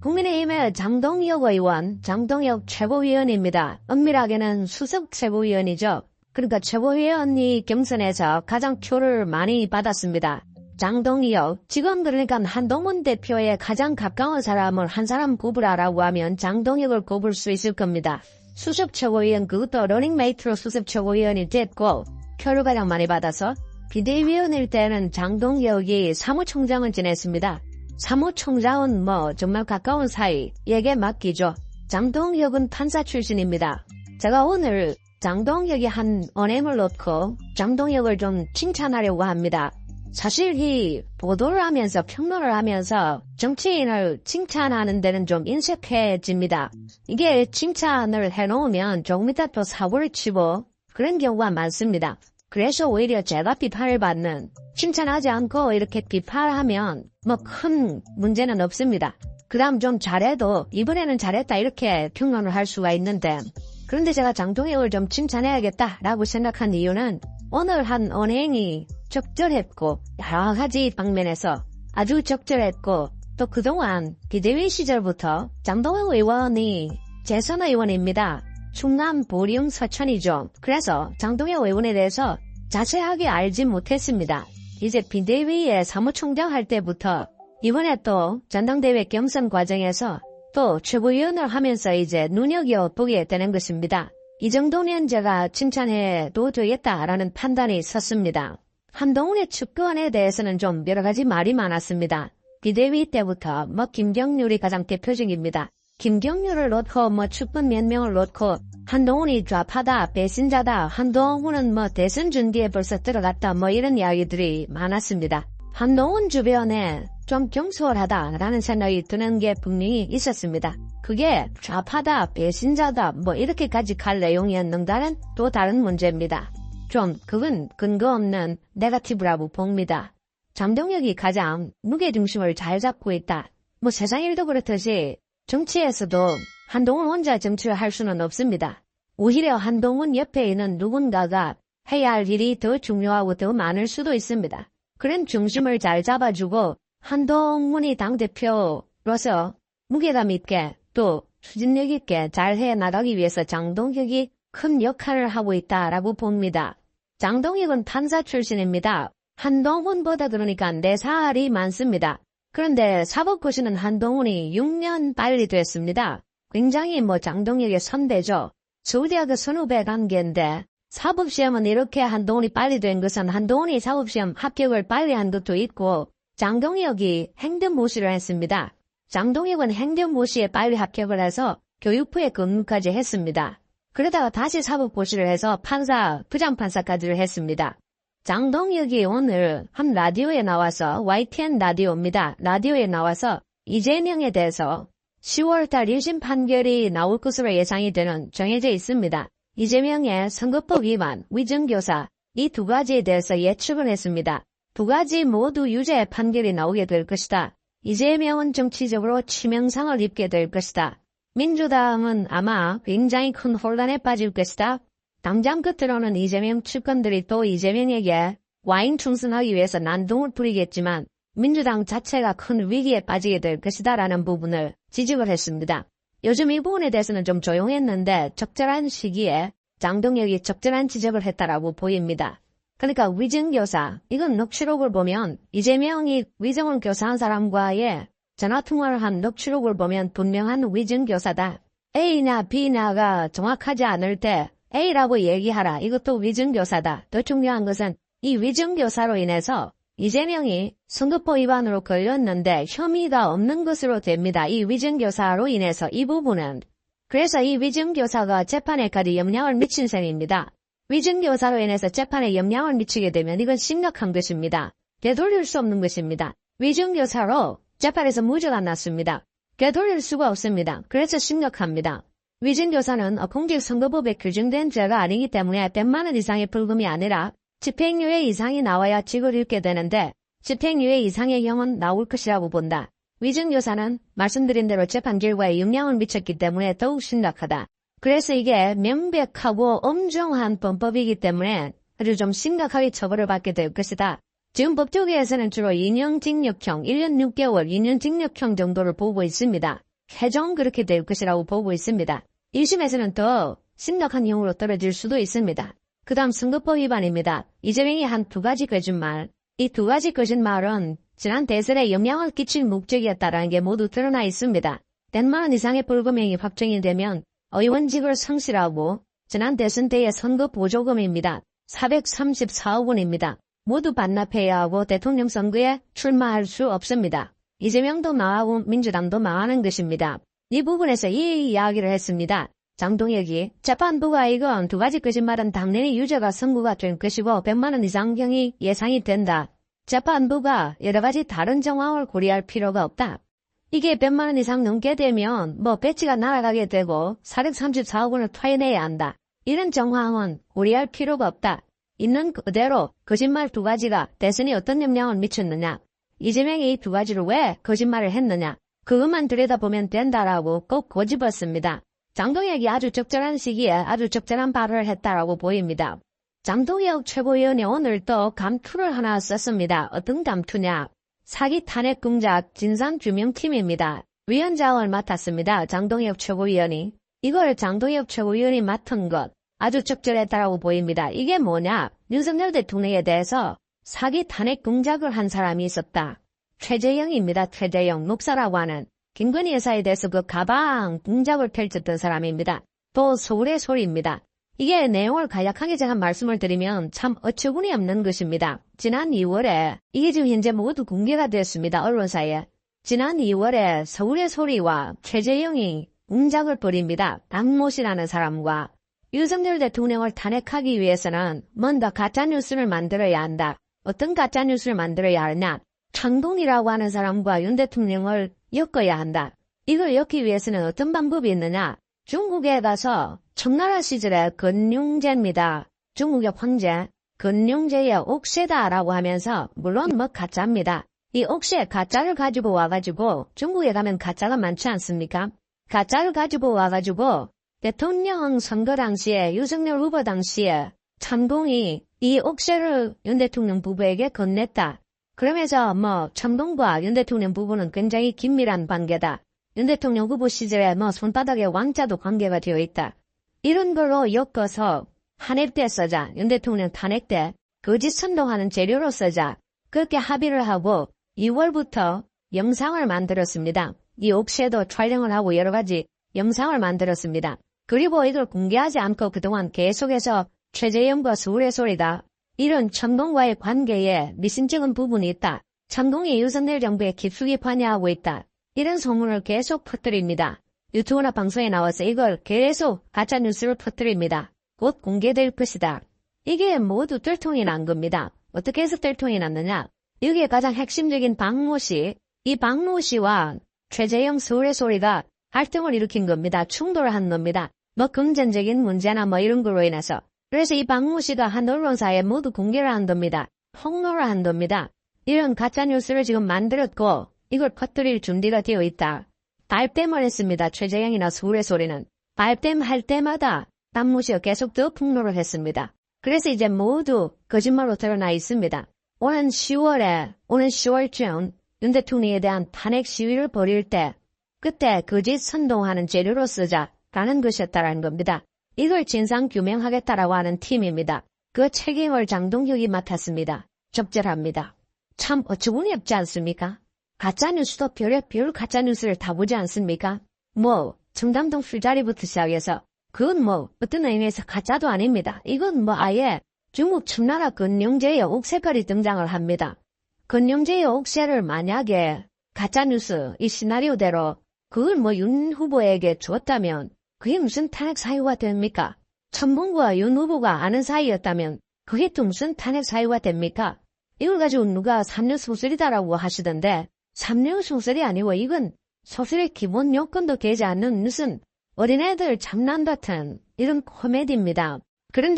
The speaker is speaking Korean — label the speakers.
Speaker 1: 국민의힘의 장동혁 의원, 장동혁 최고위원입니다. 엄밀하게는 수석 최고위원이죠. 그러니까 최고위원이 경선에서 가장 표를 많이 받았습니다. 장동혁, 지금 그러니까 한동훈 대표의 가장 가까운 사람을 한 사람 꼽으라라고 하면 장동혁을 꼽을 수 있을 겁니다. 수석 최고위원 그것도 러닝메이트로 수석 최고위원이 됐고 표를 가장 많이 받아서 비대위원일 때는 장동혁이 사무총장을 지냈습니다. 사무총장은 뭐 정말 가까운 사이에게 맡기죠. 장동혁은 판사 출신입니다. 제가 오늘 장동혁이 한 언행을 놓고 장동혁을 좀 칭찬하려고 합니다. 사실 이 보도를 하면서 평론을 하면서 정치인을 칭찬하는 데는 좀 인색해집니다. 이게 칭찬을 해놓으면 조금 이따 또 사고를 치고 그런 경우가 많습니다. 그래서 오히려 제가 비판을 받는 칭찬하지 않고 이렇게 비판하면 뭐 큰 문제는 없습니다. 그 다음 좀 잘해도 이번에는 잘했다 이렇게 평론을 할 수가 있는데 그런데 제가 장동혁을 좀 칭찬해야겠다라고 생각한 이유는 오늘 한 언행이 적절했고 여러 가지 방면에서 아주 적절했고 또 그동안 비대위 시절부터 장동혁 의원이 재선 의원입니다. 충남 보령 서천이죠. 그래서 장동혁 의원에 대해서 자세하게 알지 못했습니다. 이제 비대위의 사무총장 할 때부터 이번에 또 전당대회 경선 과정에서 또 최고위원을 하면서 이제 눈여겨보게 되는 것입니다. 이 정도면 제가 칭찬해도 되겠다라는 판단이 섰습니다. 한동훈의 축구원에 대해서는 좀 여러 가지 말이 많았습니다. 비대위 때부터 뭐 김경률이 가장 대표적입니다. 김경률을 놓고 뭐 축분 몇 명을 놓고 한동훈이 좌파다 배신자다 한동훈은 뭐 대선 준비에 벌써 들어갔다 뭐 이런 이야기들이 많았습니다. 한동훈 주변에 좀 경솔하다라는 생각이 드는 게 분명히 있었습니다. 그게 좌파다 배신자다 뭐 이렇게까지 갈 내용이었는가는 또 다른 문제입니다. 좀 그건 근거 없는 네가티브라고 봅니다. 장동혁이 가장 무게중심을 잘 잡고 있다. 뭐 세상 일도 그렇듯이 정치에서도 한동훈 혼자 정치를 할 수는 없습니다. 오히려 한동훈 옆에 있는 누군가가 해야 할 일이 더 중요하고 더 많을 수도 있습니다. 그런 중심을 잘 잡아주고 한동훈이 당대표로서 무게감 있게 또 추진력 있게 잘 해 나가기 위해서 장동혁이 큰 역할을 하고 있다라고 봅니다. 장동혁은 판사 출신입니다. 한동훈보다 그러니까 4살이 많습니다. 그런데 사법고시는 한동훈이 6년 빨리 됐습니다. 굉장히 뭐 장동혁의 선배죠. 서울대학교 선후배 관계인데 사법시험은 이렇게 한동훈이 빨리 된 것은 한동훈이 사법시험 합격을 빨리 한 것도 있고 장동혁이 행정모시를 했습니다. 장동혁은 행정모시에 빨리 합격을 해서 교육부에 근무까지 했습니다. 그러다가 다시 사법고시를 해서 판사, 부장판사까지를 했습니다. 장동혁이 오늘 한 라디오에 나와서 YTN 라디오입니다. 라디오에 나와서 이재명에 대해서 10월달 1심 판결이 나올 것으로 예상이 되는 정해져 있습니다. 이재명의 선거법 위반, 위증교사 이 두 가지에 대해서 예측을 했습니다. 두 가지 모두 유죄 판결이 나오게 될 것이다. 이재명은 정치적으로 치명상을 입게 될 것이다. 민주당은 아마 굉장히 큰 혼란에 빠질 것이다. 당장 끝으로는 이재명 측근들이 또 이재명에게 와인 충성하기 위해서 난동을 부리겠지만 민주당 자체가 큰 위기에 빠지게 될 것이다라는 부분을 지적을 했습니다. 요즘 이 부분에 대해서는 좀 조용했는데 적절한 시기에 장동혁이 적절한 지적을 했다라고 보입니다. 그러니까 위증 교사, 이건 녹취록을 보면 이재명이 위정을 교사한 사람과의 전화 통화를 한 녹취록을 보면 분명한 위증 교사다. A나 B나가 정확하지 않을 때 A라고 얘기하라. 이것도 위증 교사다. 더 중요한 것은 이 위증 교사로 인해서 이재명이 선거법 위반으로 걸렸는데 혐의가 없는 것으로 됩니다. 이 위증교사로 인해서 이 부분은 그래서 이 위증교사가 재판에까지 영향을 미친 셈입니다. 위증교사로 인해서 재판에 영향을 미치게 되면 이건 심각한 것입니다. 되돌릴 수 없는 것입니다. 위증교사로 재판에서 무죄가 났습니다. 되돌릴 수가 없습니다. 그래서 심각합니다. 위증교사는 공직선거법에 규정된 죄가 아니기 때문에 100만원 이상의 벌금이 아니라 집행유예 이상이 나와야 직을 잃게 되는데 집행유예 이상의 형은 나올 것이라고 본다. 위증교사는 말씀드린 대로 재판 결과에 영향을 미쳤기 때문에 더욱 심각하다. 그래서 이게 명백하고 엄정한 범법이기 때문에 아주 좀 심각하게 처벌을 받게 될 것이다. 지금 법조계에서는 주로 2년 징역형, 1년 6개월, 2년 징역형 정도를 보고 있습니다. 최종 그렇게 될 것이라고 보고 있습니다. 1심에서는 더 심각한 형으로 떨어질 수도 있습니다. 그 다음 선거법 위반입니다. 이재명이 한 두 가지 거짓말. 이 두 가지 거짓말은 지난 대선에 영향을 끼칠 목적이었다라는 게 모두 드러나 있습니다. 100만 원 이상의 벌금형이 확정이 되면 의원직을 상실하고 지난 대선 때의 선거 보조금입니다. 434억 원입니다. 모두 반납해야 하고 대통령 선거에 출마할 수 없습니다. 이재명도 망하고 민주당도 망하는 것입니다. 이 부분에서 이 이야기를 했습니다. 장동혁이 재판부가 이건 두 가지 거짓말은 당연히 유죄가 선고가 될 것이고 100만원 이상형이 예상이 된다. 재판부가 여러 가지 다른 정황을 고려할 필요가 없다. 이게 100만원 이상 넘게 되면 뭐 배치가 날아가게 되고 434억 원을 토해내야 한다. 이런 정황은 고려할 필요가 없다. 있는 그대로 거짓말 두 가지가 대선에 어떤 영향을 미쳤느냐. 이재명이 이 두 가지를 왜 거짓말을 했느냐. 그것만 들여다보면 된다라고 꼭 고집었습니다. 장동혁이 아주 적절한 시기에 아주 적절한 발언을 했다라고 보입니다. 장동혁 최고위원이 오늘 또 감투를 하나 썼습니다. 어떤 감투냐? 사기 탄핵 공작 진상 규명팀입니다. 위원장을 맡았습니다. 장동혁 최고위원이. 이걸 장동혁 최고위원이 맡은 것 아주 적절했다라고 보입니다. 이게 뭐냐? 윤석열 대통령에 대해서 사기 탄핵 공작을 한 사람이 있었다. 최재영입니다. 최재영 목사라고 하는 김건희 여사에 대해서 그 가방 공작을 펼쳤던 사람입니다. 또 서울의 소리입니다. 이게 내용을 간략하게 제가 말씀을 드리면 참 어처구니 없는 것입니다. 지난 2월에 이게 지금 현재 모두 공개가 되었습니다. 언론사에. 지난 2월에 서울의 소리와 최재영이 공작을 벌입니다. 박모 씨라는 사람과 윤석열 대통령을 탄핵하기 위해서는 먼저 가짜뉴스를 만들어야 한다. 어떤 가짜뉴스를 만들어야 하냐? 창동이라고 하는 사람과 윤 대통령을 엮어야 한다. 이걸 엮기 위해서는 어떤 방법이 있느냐? 중국에 가서 청나라 시절의 건룡제입니다. 중국의 황제 건룡제의 옥새다라고 하면서 물론 뭐 가짜입니다. 이 옥새 가짜를 가지고 와가지고 중국에 가면 가짜가 많지 않습니까? 가짜를 가지고 와가지고 대통령 선거 당시에 유승열 후보 당시에 참동이 이 옥새를 윤 대통령 부부에게 건넸다. 그러면서 뭐 참동과 윤 대통령 부부는 굉장히 긴밀한 관계다. 윤 대통령 후보 시절에 뭐 손바닥에 왕자도 관계가 되어 있다. 이런 걸로 엮어서 탄핵 때 쓰자. 윤 대통령 탄핵 때 거짓 선동하는 재료로 쓰자. 그렇게 합의를 하고 2월부터 영상을 만들었습니다. 이 옥새도 촬영을 하고 여러 가지 영상을 만들었습니다. 그리고 이걸 공개하지 않고 그동안 계속해서 최재형과 서울의 소리다. 이런 천동과의 관계에 미심쩍은 부분이 있다. 천동이 유선열 정부에 깊숙이 관여하고 있다. 이런 소문을 계속 퍼뜨립니다. 유튜브나 방송에 나와서 이걸 계속 가짜 뉴스를 퍼뜨립니다. 곧 공개될 것이다. 이게 모두 뜰통이 난 겁니다. 어떻게 해서 뜰통이 났느냐? 여기에 가장 핵심적인 박모 씨, 이 박모 씨와 최재형 서울의 소리가 갈등을 일으킨 겁니다. 충돌을 한 겁니다. 뭐 금전적인 문제나 뭐 이런 걸로 인해서. 그래서 이 씨가 한 언론사에 모두 공개를 한답니다. 폭로를 한답니다. 이런 가짜 뉴스를 지금 만들었고 이걸 퍼뜨릴 준비가 되어 있다. 발뺌을 했습니다. 최재형이나 서울의 소리는. 발뺌할 때마다 씨가 계속 더 폭로를 했습니다. 그래서 이제 모두 거짓말로 드러나 있습니다. 오는 10월에, 오는 10월쯤 윤 대통령에 대한 탄핵 시위를 벌일 때 그때 거짓 선동하는 재료로 쓰자 라는 것이었다라는 겁니다. 이걸 진상 규명하겠다라고 하는 팀입니다. 그 책임을 장동혁이 맡았습니다. 적절합니다. 참 어처구니 없지 않습니까? 가짜뉴스도 별의별 가짜뉴스를 다 보지 않습니까? 뭐 청담동 술자리부터 시작해서 그건 뭐 어떤 의미에서 가짜도 아닙니다. 이건 뭐 아예 중국 청나라 건영제의 옥새까지 등장을 합니다. 건영제의 옥새를 만약에 가짜뉴스 이 시나리오대로 그걸 뭐 윤 후보에게 줬다면 그게 무슨 탄핵 사유가 됩니까? 천봉구와 윤 후보가 아는 사이였다면 그게 또 무슨 탄핵 사유가 됩니까? 이걸 가지고 누가 3년 소설이다라고 하시던데 3년 소설이 아니고 이건 소설의 기본 요건도 되지 않는 무슨 어린애들 장난 같은 이런 코미디입니다. 그런데